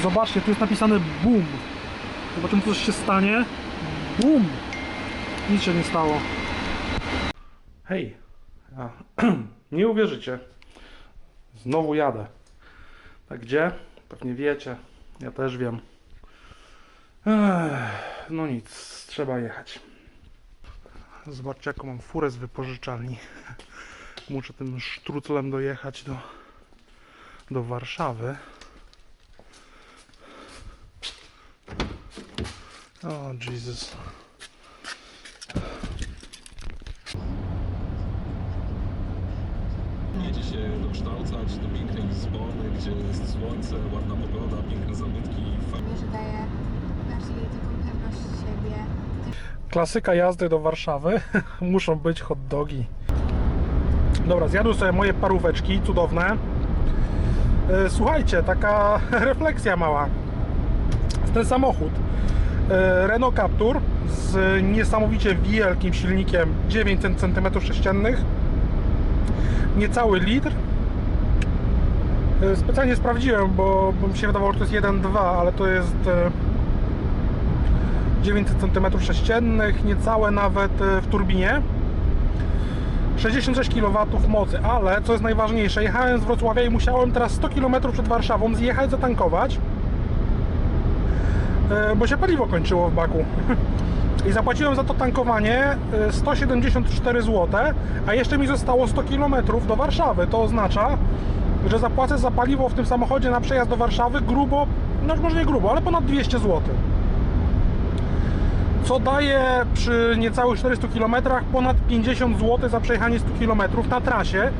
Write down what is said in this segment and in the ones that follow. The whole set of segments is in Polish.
Zobaczcie, tu jest napisane BOOM. Zobaczymy, co się stanie. BOOM! Nic się nie stało. Hej, nie uwierzycie. Znowu jadę. A gdzie? Pewnie wiecie. Ja też wiem. Ech, no nic, trzeba jechać. Zobaczcie, jaką mam furę z wypożyczalni. Muszę tym sztruclem dojechać do, do Warszawy. O, Jesus. Jedzie się dokształcać do pięknej Lizbony, gdzie jest słońce, ładna pogoda, piękne zabytki, się daje bardziej taką pewność siebie. Klasyka jazdy do Warszawy. Muszą być hot dogi. Dobra, zjadłem sobie moje paróweczki cudowne. E, Słuchajcie, taka refleksja mała. Ten samochód Renault Captur z niesamowicie wielkim silnikiem 900 cm3 niecały litr. E, specjalnie sprawdziłem, bo, bo mi się wydawało, że to jest 1.2, ale to jest e, 900 cm3, niecałe nawet e, w turbinie. 66 kW mocy, ale co jest najważniejsze, jechałem z Wrocławia i musiałem teraz 100 km przed Warszawą zjechać, zatankować, e, bo się paliwo kończyło w baku. I zapłaciłem za to tankowanie e, 174 zł, a jeszcze mi zostało 100 km do Warszawy. To oznacza, że zapłacę za paliwo w tym samochodzie na przejazd do Warszawy grubo, no może nie grubo, ale ponad 200 zł co daje przy niecałych 400 km ponad 50 zł za przejechanie 100 km na trasie.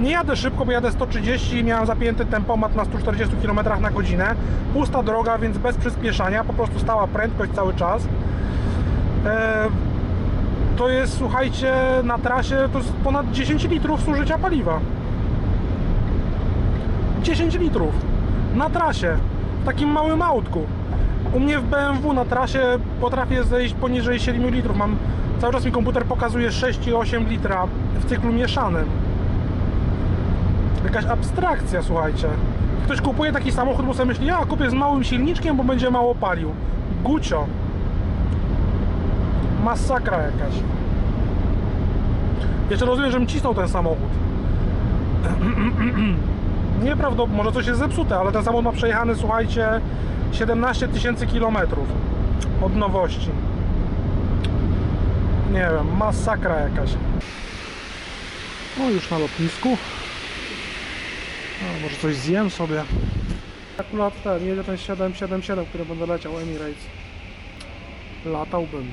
Nie jadę szybko, bo jadę 130 i miałem zapięty tempomat na 140 km na godzinę. Pusta droga, więc bez przyspieszania, po prostu stała prędkość cały czas. E, to jest, słuchajcie, na trasie to jest ponad 10 litrów zużycia paliwa. 10 litrów na trasie, w takim małym autku. U mnie w BMW na trasie potrafię zejść poniżej 7 litrów. Mam, cały czas mi komputer pokazuje 6,8 litra w cyklu mieszanym. Jakaś abstrakcja, słuchajcie. Ktoś kupuje taki samochód, bo sobie myśli, ja kupię z małym silniczkiem, bo będzie mało palił. Gucio. Masakra jakaś. Jeszcze rozumiem, żebym cisnął ten samochód. Nieprawdopodobne, może coś jest zepsute, ale ten samochód ma przejechany, słuchajcie, 17 tysięcy kilometrów od nowości. Nie wiem, masakra jakaś. O, już na lotnisku. O, może coś zjem sobie. Akurat ten, jedzie ten 777, który będę leciał, Emirates. Latałbym.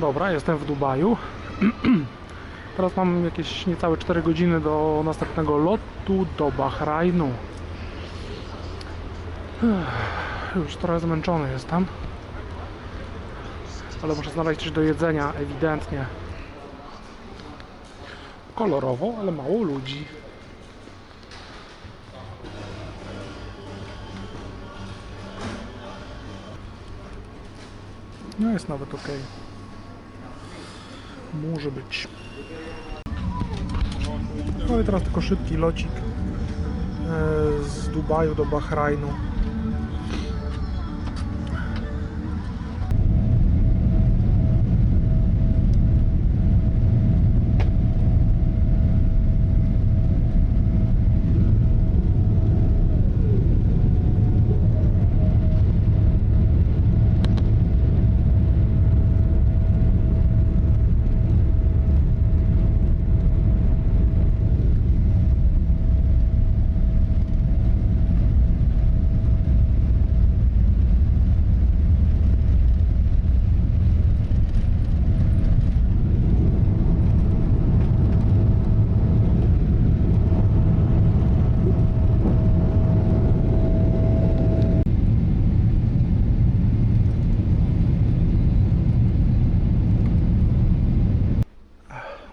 Dobra, jestem w Dubaju. Teraz mam jakieś niecałe 4 godziny do następnego lotu do Bahrajnu. Już trochę zmęczony jestem. Ale muszę znaleźć coś do jedzenia, ewidentnie. Kolorowo, ale mało ludzi. No jest nawet ok. Może być. No i teraz tylko szybki locik e, z Dubaju do Bahrajnu.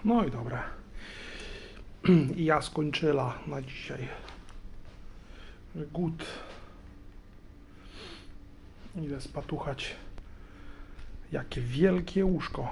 No i dobra. I ja skończyła na dzisiaj. Gut. Idę spatuchać. Jakie wielkie łóżko.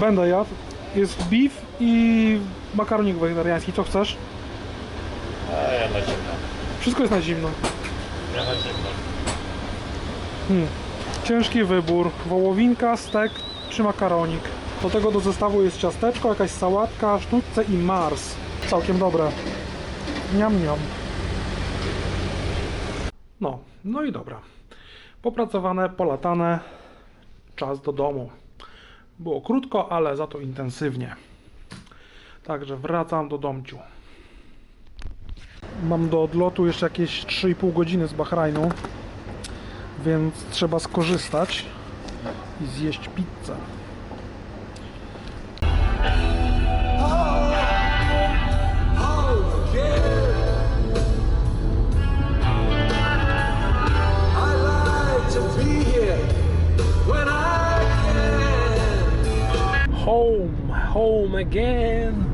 Będę jadł. Jest beef i makaronik wegetariański. Co chcesz? A ja na zimno. Wszystko jest na zimno. Ja na zimno. Hmm. Ciężki wybór. Wołowinka, stek czy makaronik. Do tego do zestawu jest ciasteczko, jakaś sałatka, sztućce i mars. Całkiem dobre. Niam, niam. No, no i dobra. Popracowane, polatane. Czas do domu. Było krótko, ale za to intensywnie. Także wracam do domciu. Mam do odlotu jeszcze jakieś 3,5 godziny z Bahrajnu więc trzeba skorzystać i zjeść pizzę. Again.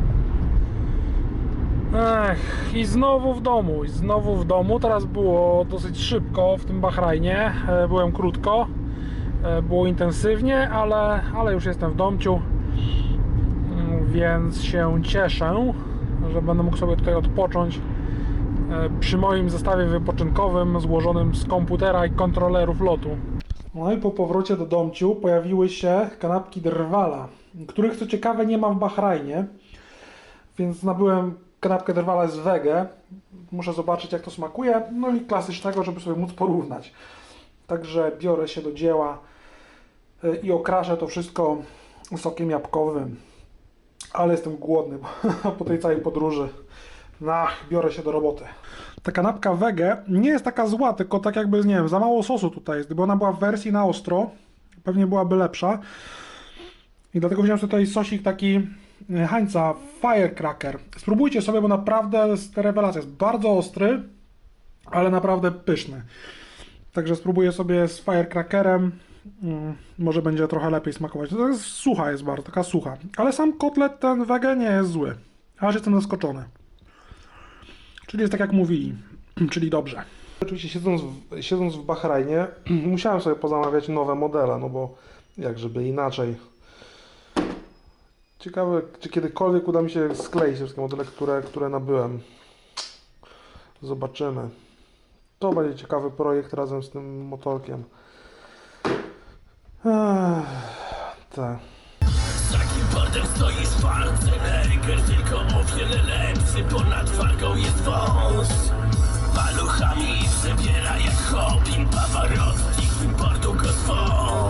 Ech, i znowu w domu, i znowu w domu. Teraz było dosyć szybko w tym Bahrajnie. E, Byłem krótko, e, było intensywnie, ale, ale już jestem w domciu, Mm, więc się cieszę, że będę mógł sobie tutaj odpocząć e, przy moim zestawie wypoczynkowym złożonym z komputera i kontrolerów lotu. No i po powrocie do domciu pojawiły się kanapki drwala, których co ciekawe nie ma w Bahrajnie, więc nabyłem kanapkę drwala z wege. Muszę zobaczyć jak to smakuje, no i klasycznego, żeby sobie móc porównać. Także biorę się do dzieła y, i okraszę to wszystko sokiem jabłkowym. Ale jestem głodny po tej całej podróży. Ach, biorę się do roboty. Ta kanapka wege nie jest taka zła, tylko tak jakby, nie wiem, za mało sosu tutaj jest. Gdyby ona była w wersji na ostro, pewnie byłaby lepsza. I dlatego wziąłem tutaj sosik taki e, Hańca Firecracker. Spróbujcie sobie, bo naprawdę jest rewelacja. Jest bardzo ostry, ale naprawdę pyszny. Także spróbuję sobie z Firecrackerem. Mm, Może będzie trochę lepiej smakować. To jest sucha jest bardzo, taka sucha. Ale sam kotlet ten wege nie jest zły. Aż jestem zaskoczony. Czyli jest tak jak mówili, czyli dobrze. Oczywiście siedząc w, siedząc w Bahrajnie, musiałem sobie pozamawiać nowe modele, no bo jak żeby inaczej. Ciekawe, czy kiedykolwiek uda mi się skleić wszystkie modele, które, które nabyłem. Zobaczymy. To będzie ciekawy projekt razem z tym motorkiem. Ech, tak. Bordem stoi Schwarzenegger Tylko o wiele lepszy Ponad wargą jest wąs. Paluchami przebiera jak Hopin Pawarowski Importu go swą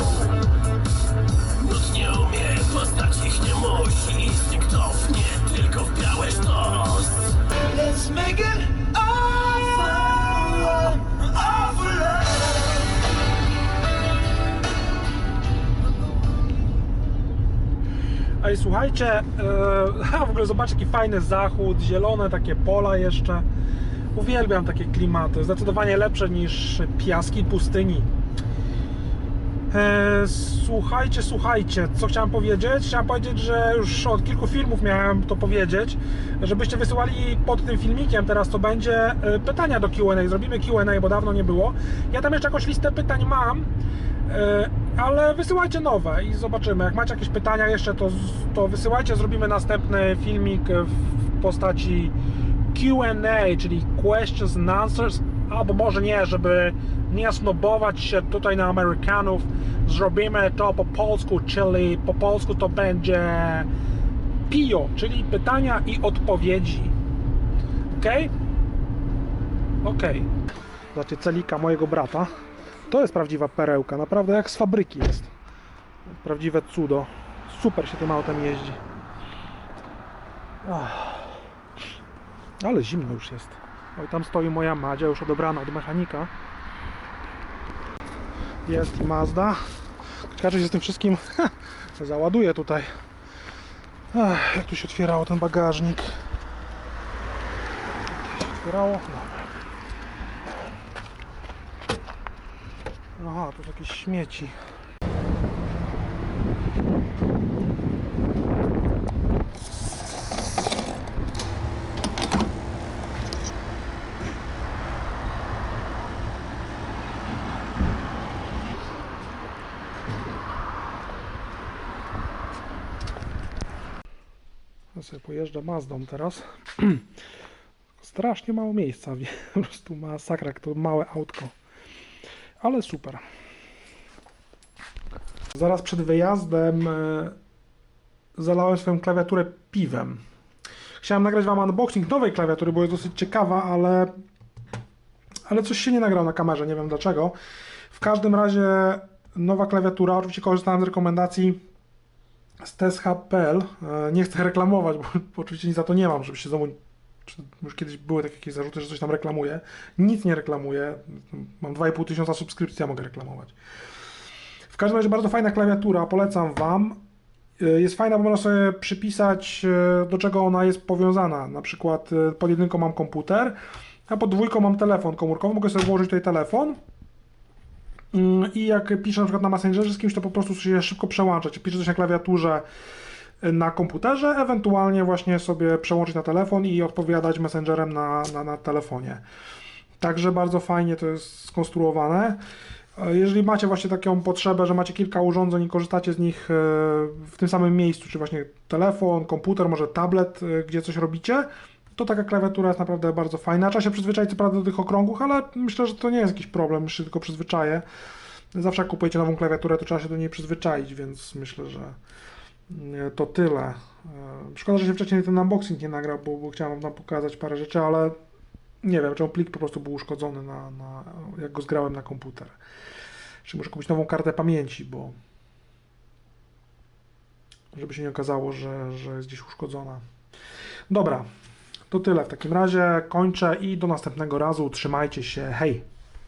Nut nie umie, poznać ich nie musi Instynktownie, tylko w białe sztos. Let's make it Ej, słuchajcie, e, w ogóle zobaczcie jaki fajny zachód, zielone takie pola jeszcze. Uwielbiam takie klimaty, zdecydowanie lepsze niż piaski pustyni. E, słuchajcie, słuchajcie, co chciałem powiedzieć? Chciałem powiedzieć, że już od kilku filmów miałem to powiedzieć, żebyście wysyłali pod tym filmikiem, teraz to będzie, e, pytania do Q&A. Zrobimy Q&A, bo dawno nie było. Ja tam jeszcze jakąś listę pytań mam, e, ale wysyłajcie nowe i zobaczymy. Jak macie jakieś pytania jeszcze, to, to wysyłajcie. Zrobimy następny filmik w postaci Q&A, czyli questions and answers, albo może nie, żeby nie snobować się tutaj na Amerykanów, zrobimy to po polsku, czyli po polsku to będzie PIO, czyli pytania i odpowiedzi. Ok? Ok. Zobaczcie, celika mojego brata. To jest prawdziwa perełka, naprawdę jak z fabryki jest. Prawdziwe cudo. Super się tym autem jeździ. Ach. Ale zimno już jest. Oj, tam stoi moja Madzia, już odebrana od mechanika. Jest Mazda. Ciekawe, się z tym wszystkim załaduje tutaj. Ach, jak tu się otwierało ten bagażnik. Tutaj się otwierało. Aha, tu jakieś śmieci. Sobie pojeżdżę Mazdą teraz. Strasznie mało miejsca, po prostu masakra, to małe autko. Ale super. Zaraz przed wyjazdem e, zalałem swoją klawiaturę piwem. Chciałem nagrać Wam unboxing nowej klawiatury, bo jest dosyć ciekawa, ale, ale coś się nie nagrał na kamerze, nie wiem dlaczego. W każdym razie nowa klawiatura, oczywiście korzystałem z rekomendacji z TSH.pl. E, Nie chcę reklamować, bo, bo oczywiście nic za to nie mam, żeby się znowu czy już kiedyś były takie jakieś zarzuty, że coś tam reklamuję. Nic nie reklamuję. Mam 2,5 tysiąca subskrypcji, ja mogę reklamować. W każdym razie bardzo fajna klawiatura, polecam Wam. Y, Jest fajna, bo można sobie przypisać, y, do czego ona jest powiązana. Na przykład pod jedynką mam komputer, a pod dwójką mam telefon komórkowy. Mogę sobie włożyć tutaj telefon. Mm, I jak piszę na przykład na Messengerze z kimś, to po prostu się szybko przełączać. Piszę coś na klawiaturze y, na komputerze, ewentualnie właśnie sobie przełączyć na telefon i odpowiadać Messengerem na, na, na telefonie. Także bardzo fajnie to jest skonstruowane. E, Jeżeli macie właśnie taką potrzebę, że macie kilka urządzeń i korzystacie z nich e, w tym samym miejscu, czy właśnie telefon, komputer, może tablet, e, gdzie coś robicie, to taka klawiatura jest naprawdę bardzo fajna. Trzeba się przyzwyczaić co prawda do tych okrągłych, ale myślę, że to nie jest jakiś problem, myślę, tylko przyzwyczaję. Zawsze jak kupujecie nową klawiaturę, to trzeba się do niej przyzwyczaić, więc myślę, że e, to tyle. E, Szkoda, że się wcześniej ten unboxing nie nagrał, bo, bo chciałem wam pokazać parę rzeczy, ale nie wiem, czemu plik po prostu był uszkodzony, na, na, jak go zgrałem na komputer. Czy muszę kupić nową kartę pamięci, bo żeby się nie okazało, że, że jest gdzieś uszkodzona. Dobra, to tyle w takim razie. Kończę i do następnego razu. Trzymajcie się. Hej!